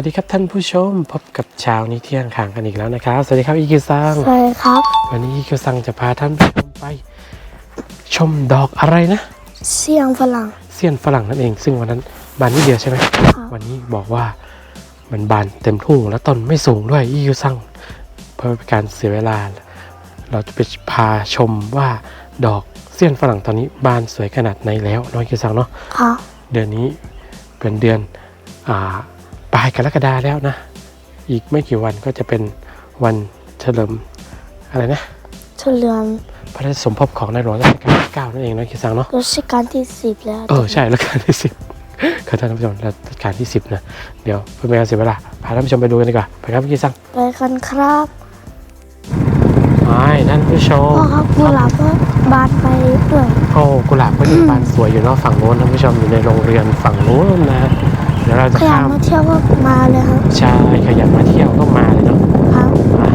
สวัสดีครับท่านผู้ชมพบกับเช้านี้เที่ยงข่างกันอีกแล้วนะครับ สวัสดีครับอีคิวซังสวัสดีครับ วันนี้อีคิวซังจะพาท่านผู้ชมไป ชมดอกอะไรนะเสียงฝรั่งเสี้ยนฝรั่งนั่นเอง ซึ่งวันนั้นบานนิดเดียวใช่ไหมครับวันนี้บอกว่ามันบานเต็มทุ่งแล้วต้นไม่สูงด้วยอีคิวซังเพื่อเป็นการเสียเวลา เราจะไปพาชมว่าดอกเสี้ยนฝรั่งตอนนี้บานสวยขนาดไหนแล้วน้องอีคิวซังเนาะครับเดือนนี้เป็นเดือนอ่าป ลายกรกฎาแล้วนะ อีกไม่กี่วันก็จะเป็นวันเฉลิมอะไรนะ เฉลิมพระราชสมภพของในหลวงรัชกาลที่เก้านั่นเองนะคิดสังเนาะรัชกาลที่สิบแล้วเออใช่รัชกาลที่สิบขอโทษท่านผู้ชมรัชกาลที่สิบนะเดี๋ยวเพื่อไม่ให้เสียเวลาพาท่านผู้ชมไปดูกันดีกว่าไปครับคิดสังไปกันครับไปท่านผู้ชมพ่อครับกุหลาบก็บานไปด้วยโอ้กุหลาบก็ยังบานสวยอยู่เนาะฝั่งโน้นท่านผู้ชมอยู่ในโรงเรียนฝั่งโน้นนะเดี๋ยวเราจะขยันข้ามมาเที่ยวก็มาเลยครับ ใช่ขยันมาเที่ยวก็มาเลยเนาะครับอ่า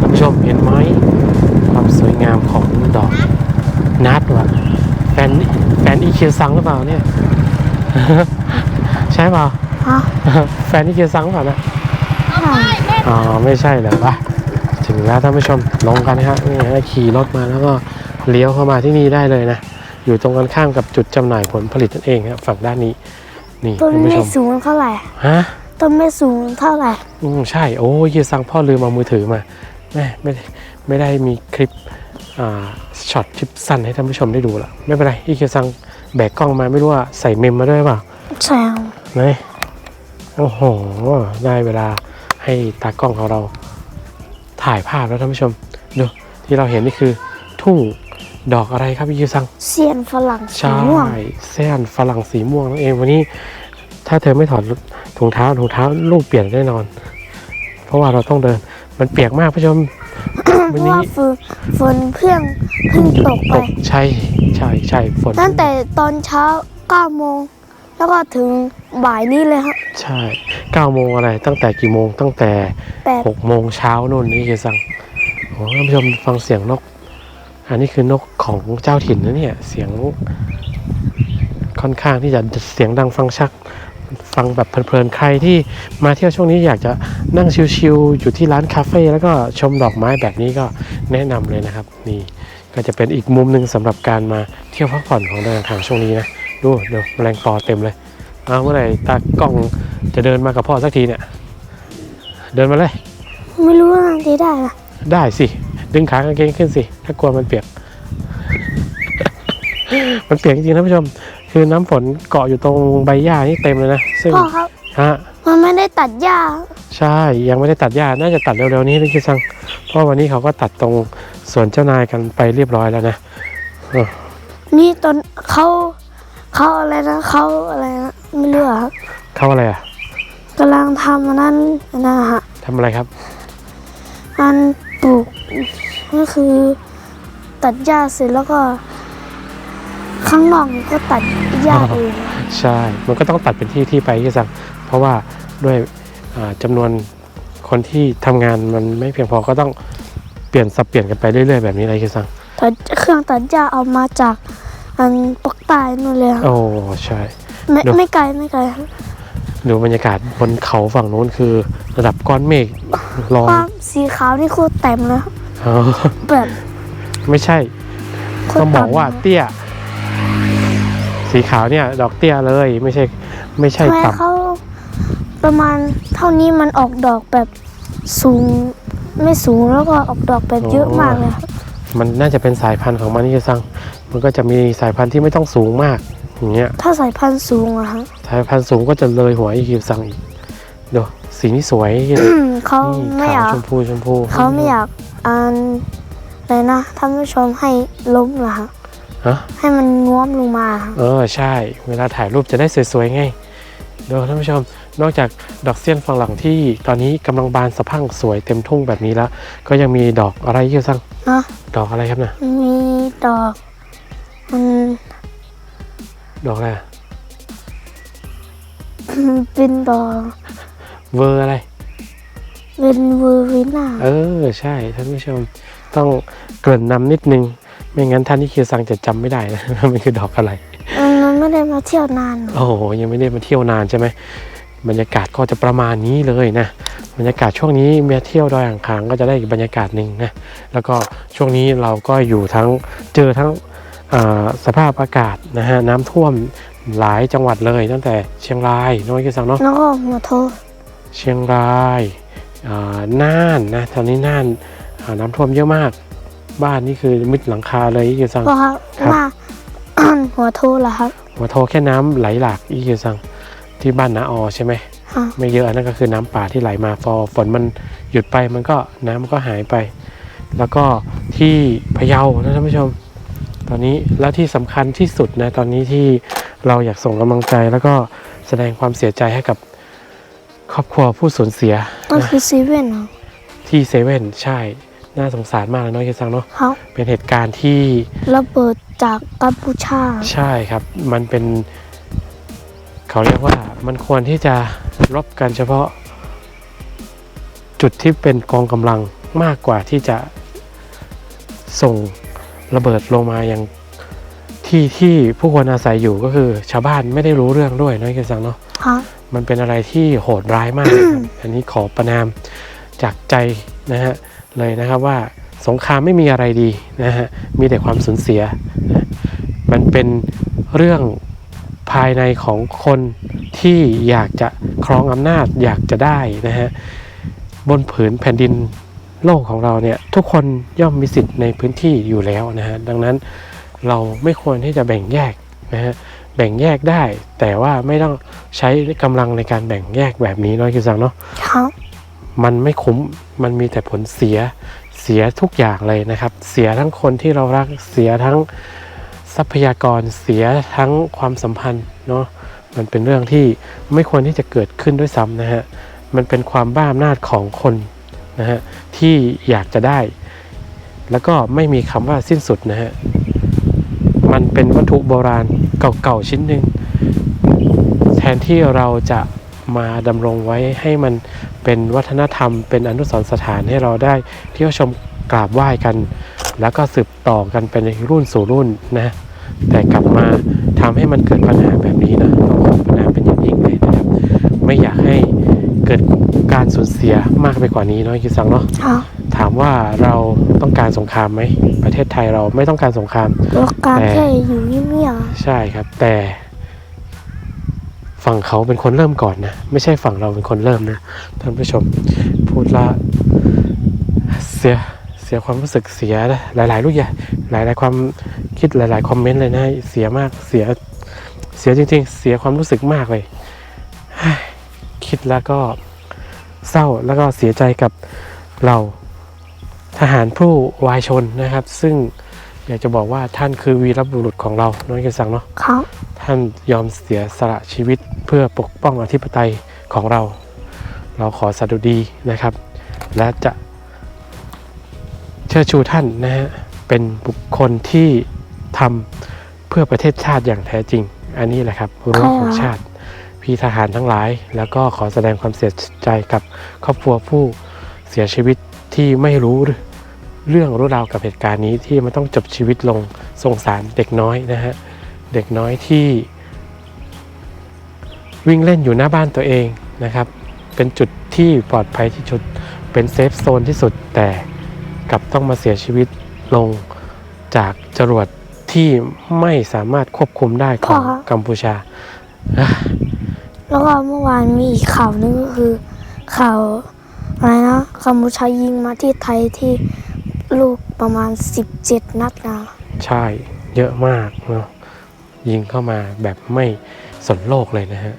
ท่านผู้ชมเห็นไหมความสวยงามของดอกนัดวะแฟนแฟนอีคิวซังหรือเปล่าเนี่ย ใช่เปล่า ฮะแฟนอีคิวซังหรือเปล่านะใช่อ๋อไม่ใช่เหรอวะถึงแล้วท่านผู้ชมลงกันนะฮะนี่ฮะขี่รถมาแล้วก็เลี้ยวเข้ามาที่นี่ได้เลยนะ อยู่ตรงกันข้ามกับจุดจำหน่ายผลผลิตนั่นเองครับฝั่งด้านนี้ นี่ต้นท่านผู้ไม่ชมสูงเท่าไหร่ ฮะต้นไม่สูงเท่าไหร่ อืมใช่โอ้ยเฮียซังพ่อลืมเอามือถือมาแม่ไม่ได้ไม่ได้มีคลิปอ่าช็อตคลิปสั้นให้ท่านผู้ชมได้ดูละไม่เป็นไรอีเฮียซังแบกกล้องมาไม่รู้ว่าใส่เมมมาด้วยเปล่า ใช่ครับไหนโอ้โห ได้เวลาให้ตากล้องของเราถ่ายภาพแล้วท่านผู้ชม ดูที่เราเห็นนี่คือทุ่ง ดอกอะไรครับพี่ยูซังเสียงฝรั่งสีใช่ม่วงเส้นฝรั่งสีม่วงนั่นเองวันนี้ ถ้าเธอไม่ถอดถุงเท้าถุงเท้าลูกเปลี่ยนแน่นอน เพราะว่าเราต้องเดิน มันเปียกมากผู้ชม เพวันราะนี้ ว่าฝนฝนเพิ่งเพิ่งตกไปตกใช่ใช่ใช่ฝนตั้งแต่ตอนเช้า9โมงแล้วก็ถึงบ่ายนี้เลยครับใช่เก้าโมงอะไร ตั้งแต่กี่โมงตั้งแต่ แปดหกโมงเช้านู่นนี่คือสั่งโอ้ท่านผู้ชมฟังเสียงนก อันนี้คือนกของเจ้าถิ่นนะเนี่ยเสียงค่อนข้างที่จะเสียงดังฟังชักฟังแบบเพลินๆ ใครที่มาเที่ยวช่วงนี้อยากจะนั่งชิลๆ อยู่ที่ร้านคาเฟ่แล้วก็ชมดอกไม้แบบนี้ก็แนะนำเลยนะครับ นี่ก็จะเป็นอีกมุมหนึ่งสำหรับการมาเที่ยวพักผ่อนของเดินทางช่วงนี้นะ ดูเดี๋ยวแมลงปอเต็มเลยเอาเมื่อไหร่ตากล้องจะเดินมากับพ่อสักทีเนี่ย เดินมาเลย ไม่รู้ว่าจะได้นะได้สิ ดึงขากางเกงขึ้นสิถ้ากลัวมันเปียก มันเปียกจริงๆท่านผู้ชม คือน้ำฝนเกาะอยู่ตรงใบหญ้านี่เต็มเลยนะซึ่งพ่อครับฮะมันไม่ได้ตัดหญ้า ใช่ยังไม่ได้ตัดหญ้าน่าจะตัดเร็วๆนี้นะคิดซังเพราะวันนี้เขาก็ตัดตรงสวนเจ้านายกันไปเรียบร้อยแล้วนะนี่ตอนเขาเขาอะไรนะเขาอะไรนะไม่รู้อะครับเข้าอะไรอะกำลังทำอันนั้นอันนะฮะทำอะไรครับ อันปลูก ก็คือตัดหญ้าเสร็จแล้วก็ ข้างนอกก็ตัดหญ้าเองใช่ มันก็ต้องตัดเป็นที่ที่ไปคิดซังเพราะว่าด้วยอ่าจำานวนคนที่ทำงานมันไม่เพียงพอก็ต้องเปลี่ยนสับเปลี่ยนกันไปเรื่อยๆแบบนี้เลยคิดซังตัดเครื่องตัดหญ้าเอามาจากอันปอกใต้นู่นเลยครับโอ้ใช่ไม่ดูไม่ไกลไม่ไกลครับดูบรรยากาศบนเขาฝั่งนู้นคือ ระดับก้อนเมฆลอยความสีขาวนี่โคตรเต็มเลยครับ อ๋อแบบไม่ใช่โคตต้องรบอกว่าต่ำเตี้ย สีขาวเนี่ย ดอกเตี้ยเลย ไม่ใช่ ไม่ใช่ทำไมต่เขาประมาณเท่านี้มันออกดอกแบบสูง ไม่สูงแล้วก็ออกดอกแบบเยอะมากเลยครับำมันน่าจะเป็นสายพันธุ์ของมันนี่จะซังมันก็จะมีสายพันธุ์ที่ไม่ต้องสูงมากอย่างเงี้ยถ้าสายพันธุ์สูงอะฮะสายพันธุ์สูงก็จะเลยหัวอีคิวซังอีก ดูสีนี่สวยนี่เขาไม่อขาวยากชมพูชมพูเขาไม่อยากอ่านอะไรนะท่านผู้ชมให้ล้มเหรอฮะฮะให้มันง้วมลงมาฮะเออใช่ เวลาถ่ายรูปจะได้สวยๆไงดูท่านผู้ชม นอกจากดอกเสี้ยนฝรั่งที่ตอนนี้กำลังบานสะพรั่งสวยเต็มทุ่งแบบนี้แล้ว ก็ยังมีดอกอะไรเยอะซังนะดอกอะไรครับนะมีดอกมันดอกอะไรอะเป็นดอก เวอร์อะไร เป็นเวอร์วิน่าเออ ใช่ท่านผู้ชมต้องเกริ่นนำนิดนึง ไม่งั้นท่านที่เคียซังจะจำไม่ได้นะว่ามันคือดอกอะไรมันมันไม่ได้มาเที่ยวนานหรอกโอ้โหยังไม่ได้มาเที่ยวนานใช่ไหมบรรยากาศก็จะประมาณนี้เลยนะ บรรยากาศช่วงนี้เมียเที่ยวดอยอ่างขางก็จะได้อีกบรรยากาศหนึ่งนะแล้วก็ช่วงนี้เราก็อยู่ทั้งเจอทั้งอ่าสภาพอากาศนะฮะน้ำท่วมหลายจังหวัดเลยตั้งแต่เชียงรายน้อยกิสังเนาะแล้วก็หัวโท เชียงรายอ่าน่านนะตอนนี้น่านอ่าน้ำท่วมเยอะมาก บ้านนี่คือมิดหลังคาเลยอีกิสังเพราะครับครับว่าหัวโทเหรอครับ หัวโทแค่น้ำไหลหลากอีกิสังที่บ้านนาออใช่ไหมฮะไม่เยอะอันนั่นก็คือน้ำป่าที่ไหลมาพอฝนมันหยุดไปมันก็น้ำมันก็หายไป แล้วก็ที่พะเยานะท่านผู้ชม ตอนนี้แล้วที่สำคัญที่สุดนะตอนนี้ที่เราอยากส่งกำลังใจแล้วก็แสดงความเสียใจให้กับ ครอบครัวผู้สูญเสียก็นะคือเซเว่นเหรอที่เซเว่นใช่น่าสงสารมากเลยน้อยเคซังเนาะครับเป็นเหตุการณ์ที่ระเบิดจากกัมพูชา ใช่ครับ มันเป็น เขาเรียกว่ามันควรที่จะรบกันเฉพาะ จุดที่เป็นกองกำลังมากกว่าที่จะส่งระเบิดลงมายังที่ที่ผู้คนอาศัยอยู่ก็คือ ชาวบ้านไม่ได้รู้เรื่องด้วยน้อยกันสังเนาะครับ มันเป็นอะไรที่โหดร้ายมากนะครับอันนี้ขอประนามจากใจนะฮะเลยนะครับว่าสงครามไม่มีอะไรดีนะฮะมีแต่ความสูญเสียนะมันเป็นเรื่องภายในของคนที่อยากจะครองอำนาจอยากจะได้นะฮะบนผืนแผ่นดินโลกของเราเนี่ยทุกคนย่อมมีสิทธิ์ในพื้นที่อยู่แล้วนะฮะดังนั้นเราไม่ควรที่จะแบ่งแยกนะฮะ แบ่งแยกได้ แต่ว่าไม่ต้องใช้กำลังในการแบ่งแยกแบบนี้เน้อยคือสังเนาะครับมันไม่คุ้มมันมีแต่ผลเสียเสียทุกอย่างเลยนะครับ เสียทั้งคนที่เรารักเสียทั้งทรัพยากรเสียทั้งความสัมพันธ์เนาะมันเป็นเรื่องที่ไม่ควรที่จะเกิดขึ้นด้วยซ้ำนะฮะมันเป็นความบ้าอำนาจของคนนะฮะที่อยากจะได้ แล้วก็ไม่มีคำว่าสิ้นสุดนะฮะมันเป็นวัตถุโบราณ เก่าๆชิ้นหนึ่งแทนที่เราจะมาดำรงไว้ให้มันเป็นวัฒนธรรม เป็นอนุสรณ์สถานให้เราได้เที่ยวชมกราบไหว้กัน แล้วก็สืบต่อกันเป็นรุ่นสู่รุ่นนะ แต่กลับมาทำให้มันเกิดปัญหาแบบนี้นะต้องขอประนาเป็นอย่างยิ่งเลยนะครับ ไม่อยากให้เกิดการสูญเสียมากไปกว่านี้เนาะคิดสังเนาะ ถามว่าเราต้องการสงครามไหมประเทศไทยเราไม่ต้องการสงครามแล้วการแต่แค่อยู่เงียบใช่ครับ แต่ ฝั่งเขาเป็นคนเริ่มก่อนนะไม่ใช่ฝั่งเราเป็นคนเริ่มนะท่านผู้ชมพูดละเสียเสียความรู้สึกเสียนะหลาย ๆ ลูกอย่างหลาย ๆ ความคิดหลาย ๆ คอมเมนต์เลยนะเสียมากเสียเสียจริง ๆ เสียความรู้สึกมากเลยเฮ้ยคิดแล้วก็เศร้าแล้วก็เสียใจกับเรา ทหารผู้วายชนนะครับ ซึ่งอยากจะบอกว่าท่านคือวีรบุรุษของเราน้อยกันสังเนาะๆครับท่านยอมเสียสละชีวิตเพื่อปกป้องอธิปไตยของเรา เราขอสดุดีนะครับ และจะเชิดชูท่านนะฮะเป็นบุคคลที่ทำเพื่อประเทศชาติอย่างแท้จริง อันนี้แหละครับรั้วของชาติ พี่ทหารทั้งหลาย แล้วก็ขอแสดงความเสียใจกับครอบครัวผู้เสียชีวิต ที่ไม่รู้เรื่องรู้ราวกับเหตุการณ์นี้ที่มันต้องจบชีวิตลงสงสารเด็กน้อยนะฮะเด็กน้อยที่ วิ่งเล่นอยู่หน้าบ้านตัวเองนะครับ เป็นจุดที่ปลอดภัยที่สุดเป็นเซฟโซนที่สุดแต่กลับต้องมาเสียชีวิตลงจากจรวดที่ไม่สามารถควบคุมได้ของค่ะกัมพูชาอะแล้วก็เมื่อวานมีอีกข่าวนึงก็คือข่าว อะไรนะกัมพูชายิงมาที่ไทยที่ลูกประมาณ 17 นัดนะใช่เยอะมากเนาะยิงเข้ามาแบบไม่สนโลกเลยนะฮะ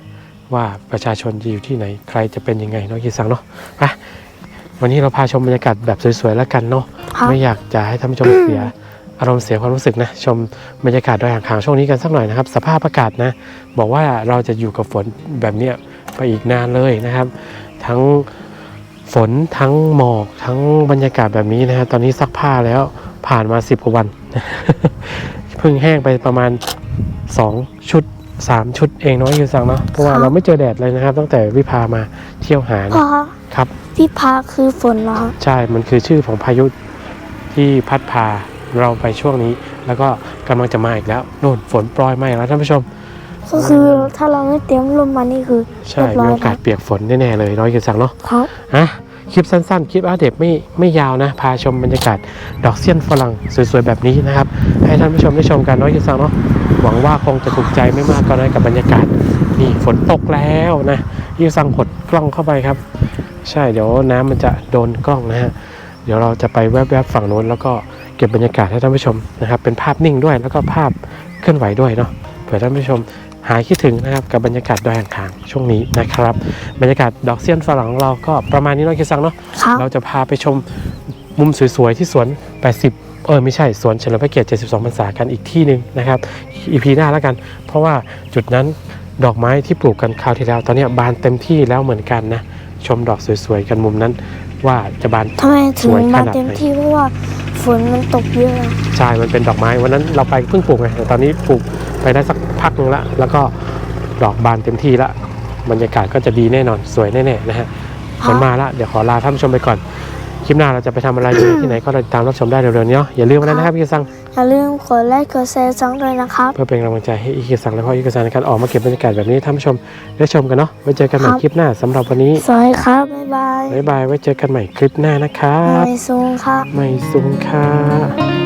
ว่าประชาชนจะอยู่ที่ไหนใครจะเป็นยังไงเนาะยีสังเนาะไปวันนี้เราพาชมบรรยากาศแบบสวยๆแล้วกันเนาะครับไม่อยากจะให้ท่านผู้ชมเสียอารมณ์เสียความรู้สึกนะ ชมบรรยากาศโดยห่างขางช่วงนี้กันสักหน่อยนะครับ สภาพอากาศนะ บอกว่าเราจะอยู่กับฝนแบบเนี้ยไปอีกนานเลยนะครับ ทั้ง ฝนทั้งหมอกทั้งบรรยากาศแบบนี้นะฮะตอนนี้ซักผ้าแล้วผ่านมาสิบกว่าวัน เพิ่งแห้งไปประมาณ2ชุด3ชุดเองเน้อยอยู่สั่งเนาะเพราะว่าเราไม่เจอแดดเลยนะครับ ตั้งแต่วิพามาเที่ยวหาพ่อนะครับ พี่พาคือฝนเหรอครับใช่มันคือชื่อของพายุที่พัดพาเราไปช่วงนี้ แล้วก็กำลังจะมาอีกแล้วโน่นฝนโปรยมาอีกแล้วท่านผู้ชม ก็คือถ้าเราไม่เตรียมลมมานี่คือใช่เรียบร้มีอยโอกาสเปียกฝนแน่ๆเลยน้อยกินสั่งเนาะครับอะคลิปสั้นๆ คลิปอัปเดตไม่ไม่ยาวนะ พาชมบรรยากาศดอกเสี้ยนฝรั่งสวยๆ แบบนี้นะครับ ให้ท่านผู้ชมได้ชมกันน้อยกินสังเนาะหวังว่าคงจะถูกใจไม่มากก็น้อยกับบรรยากาศ นี่ฝนตกแล้วนะยี่สังหดกล้องเข้าไปครับ ใช่เดี๋ยวน้ำมันจะโดนกล้องนะฮะเดี๋ยวเราจะไปแวบๆฝั่งโน้น แล้วก็เก็บบรรยากาศให้ท่านผู้ชมนะครับเป็นภาพนิ่งด้วยแล้วก็ภาพเคลื่อนไหวด้วยเนาะเผื่อท่านผู้ชม หายคิดถึงนะครับกับบรรยากาศดอยอ่างขางช่วงนี้นะครับ บรรยากาศดอกเสี้ยนฝรั่งของเราก็ประมาณนี้เน้อยกิสังเนาะครับ เราจะพาไปชมมุมสวยๆที่สวน 80 เออไม่ใช่สวนเฉลิมพระเกียรติ 72พรรษากันอีกที่หนึ่งนะครับอีพีหน้าแล้วกัน เพราะว่าจุดนั้นดอกไม้ที่ปลูกกันคราวที่แล้ว ตอนเนี้ยบานเต็มที่แล้วเหมือนกันนะชมดอกสวยๆกันมุมนั้น ว่าจะบาน ทำไมถึสงวยขมานาดไหนเต็มที่เพราะว่าฝนมันตกเยอะ ใช่มันเป็นดอกไม้วันนั้นเราไปเพิ่งปลูกไงแต่ตอนนี้ปลูก ไปได้สักพักหนึงละแล้วก็ดอกบานเต็มที่ละบรรยากาศก็จะดีแน่นอนสวยแน่ๆนะฮะฝนมาละเดี๋ยวขอลาท่านผู้ชมไปก่อนคลิปหน้าเราจะไปทำอะไรอยู่ที่ไหนก็ติดตามรับชมได้เร็วๆนี้เนาะอย่าลืมวันนั้นนะครับพี่ซังอย่าลืมกดไลค์กดแชร์ซังด้วยนะครับเพื่อเป็นกำลังใจให้อีกิซังและพ่ออีกิซังในการออกมาเก็บบรรยากาศแบบนี้ให้ท่านผู้ชมได้ชมกันเนาะไว้เจอกันใหม่ครับคลิปหน้าสำหรับวันนี้สวัสดีครับบ๊ายบายบ๊ายบายไว้เจอกันใหม่คลิปหน้านะครับไม่ซูงครับไม่สูงค่ะ